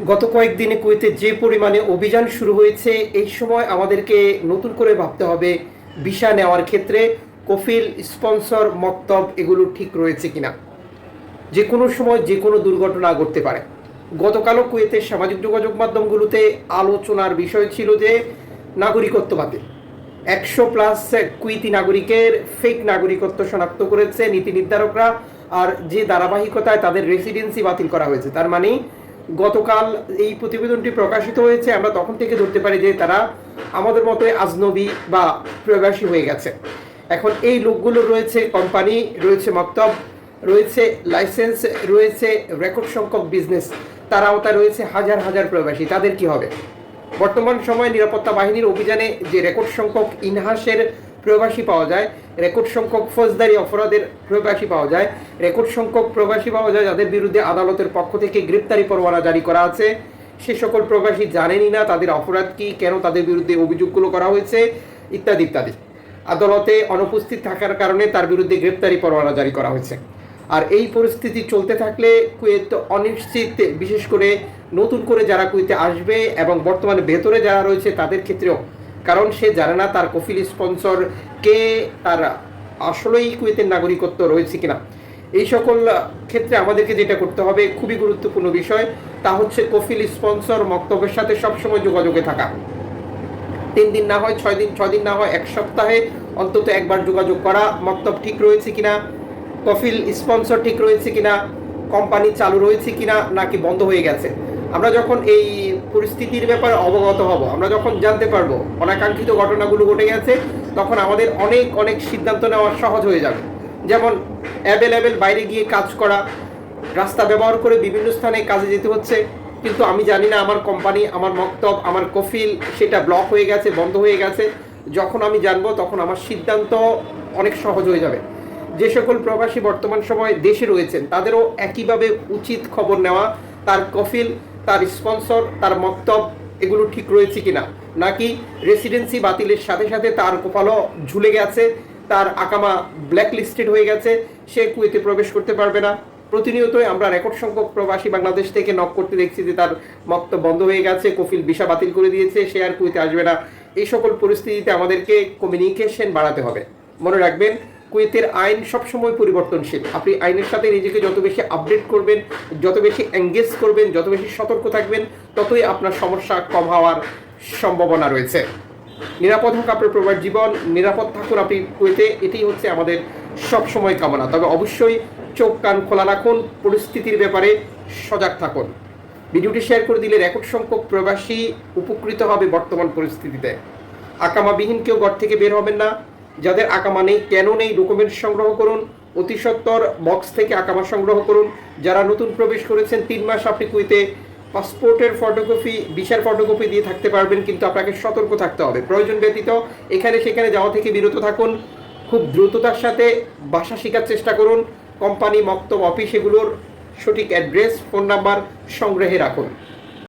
গত কয়েকদিনে কুয়েতে যে পরিমাণে অভিযান শুরু হয়েছে, এই সময় আমাদেরকে নতুন করে ভাবতে হবে, ভিসা নেওয়ার ক্ষেত্রে কফিল, স্পন্সর, মক্তব এগুলো ঠিক রয়েছে কিনা। যে কোনো সময় যে কোনো দুর্ঘটনা ঘটতে পারে। গতকালও কুয়েতে সামাজিক যোগাযোগ মাধ্যমগুলোতে আলোচনার বিষয় ছিল যে নাগরিকত্ব বাতিল। একশো প্লাস কুইতি নাগরিকের ফেক নাগরিকত্ব শনাক্ত করেছে নীতি নির্ধারকরা, আর যে ধারাবাহিকতায় তাদের রেসিডেন্সি বাতিল করা হয়েছে, তার মানে গতকাল এই প্রতিবেদনটি প্রকাশিত হয়েছে, আমরা তখন থেকে ধরতে পারি যে তারা আমাদের মতো আজনবী বা প্রবাসী হয়ে গেছে। এখন এই লোকগুলো রয়েছে কোম্পানি, রয়েছে মক্তব, রয়েছে লাইসেন্স, রয়েছে রেকর্ড সংখ্যক বিজনেস তার আওতায় রয়েছে হাজার হাজার প্রবাসী। তাদের কি হবে? বর্তমান সময়ে নিরাপত্তা বাহিনীর অভিযানে যে রেকর্ড সংখ্যক ইনহাসের প্রবাসী পাওয়া যায়। রেকর্ড সংখ্যক ফৌজদারি অপরাধের প্রবাসী পাওয়া যায়। রেকর্ড সংখ্যক প্রবাসী পাওয়া যায় যাদের বিরুদ্ধে আদালতের পক্ষ থেকে গ্রেপ্তারি পরোয়ানা জারি করা আছে। সে সকল প্রবাসী জানেনই না তাদের অপরাধ কি, কেন তাদের বিরুদ্ধে অভিযোগগুলো করা হয়েছে, ইত্যাদি ইত্যাদি। আদালতে অনুপস্থিত থাকার কারণে তার বিরুদ্ধে গ্রেপ্তারি পরোয়ানা জারি করা হয়েছে। আর এই পরিস্থিতি চলতে থাকলে কুয়েত অনিশ্চিত, বিশেষ করে নতুন করে যারা কুয়েতে আসবে এবং বর্তমানে ভেতরে যারা রয়েছে তাদের ক্ষেত্রেও কারণ সে জানে না তার কফিল স্পন্সর কে, তার আসলেই কুয়েতের নাগরিকত্ব রয়েছে কিনা। এই সকল ক্ষেত্রে আমাদেরকে যেটা করতে হবে, খুবই গুরুত্বপূর্ণ বিষয়, তা হচ্ছে কফিল স্পন্সর মক্তবের সাথে সবসময় যোগাযোগে থাকা। তিন দিন না হয়, ছয় দিন ছয় দিন না হয়, এক সপ্তাহে অন্তত একবার যোগাযোগ করা মক্তব ঠিক রয়েছে কিনা, কফিল স্পন্সর ঠিক রয়েছে কিনা, কোম্পানি চালু রয়েছে কিনা, নাকি বন্ধ হয়ে গেছে। আমরা যখন এই পরিস্থিতির ব্যাপারে অবগত হব, আমরা যখন জানতে পারব অনাকাঙ্ক্ষিত ঘটনাগুলো ঘটে গেছে, তখন আমাদের অনেক অনেক সিদ্ধান্ত নেওয়া সহজ হয়ে যাবে। যেমন অ্যাভেলেবেল বাইরে গিয়ে কাজ করা, রাস্তা ব্যবহার করে বিভিন্ন স্থানে কাজে যেতে হচ্ছে, কিন্তু আমি জানি না আমার কোম্পানি, আমার মক্তব, আমার কফিল, সেটা ব্লক হয়ে গেছে, বন্ধ হয়ে গেছে। যখন আমি জানব, তখন আমার সিদ্ধান্ত অনেক সহজ হয়ে যাবে। যে সকল প্রবাসী বর্তমান সময় দেশে রয়েছেন, তাদেরও একইভাবে উচিত খবর নেওয়া, তার কফিল তার স্পন্সর তার মক্তব, এগুলো ঠিক রয়েছে কিনা? নাকি রেসিডেন্সি বাতিলের সাথে সাথে তার কপালও ঝুলে গেছে, তার আকামা ব্ল্যাক লিস্টেড হয়ে গেছে, সে কুয়েতে প্রবেশ করতে পারবে না। প্রতিনিয়তই আমরা রেকর্ড সংখ্যক প্রবাসী বাংলাদেশ থেকে নক করতে দেখছি যে তার মক্তব বন্ধ হয়ে গেছে, কফিল ভিসা বাতিল করে দিয়েছে, সে আর কুয়েতে আসবে না। এই সকল পরিস্থিতিতে আমাদেরকে কমিউনিকেশন বাড়াতে হবে। মনে রাখবেন কুয়েতের আইন সবসময় পরিবর্তনশীল। আপনি আইনের সাথে নিজেকে যত বেশি আপডেট করবেন, যত বেশি এঙ্গেজ করবেন, যত বেশি সতর্ক থাকবেন, ততই আপনার সমস্যা কম হওয়ার সম্ভাবনা রয়েছে। নিরাপদ হোক আপনার প্রবাস জীবন, নিরাপদ থাকুন আপনি কুয়েতে, এটাই হচ্ছে আমাদের সব সময় কামনা। তবে অবশ্যই চোখ, কান খোলা রাখুন, পরিস্থিতির ব্যাপারে সজাগ থাকুন। ভিডিওটি শেয়ার করে দিলে রেকর্ড সংখ্যক প্রবাসী উপকৃত হবে বর্তমান পরিস্থিতিতে। আকামাবিহীন কেউ ঘর থেকে বের হবেন না। যাদের আকামা নেই, কেন নেই ডকুমেন্ট সংগ্রহ করুন। অতি সত্বর বক্স থেকে আকামা সংগ্রহ করুন। যারা নতুন প্রবেশ করেছেন, তিন মাস আপনি কুইতে পাসপোর্টের ফটোকপি, ভিসার ফটোকপি দিয়ে থাকতে পারবেন, কিন্তু আপনাকে সতর্ক থাকতে হবে। প্রয়োজন ব্যতীত এখানে সেখানে যাওয়া থেকে বিরত থাকুন। খুব দ্রুততার সাথে ভাষা শেখার চেষ্টা করুন। কোম্পানি, মক্তব, অফিস এগুলোর সঠিক অ্যাড্রেস, ফোন নাম্বার সংগ্রহে রাখুন।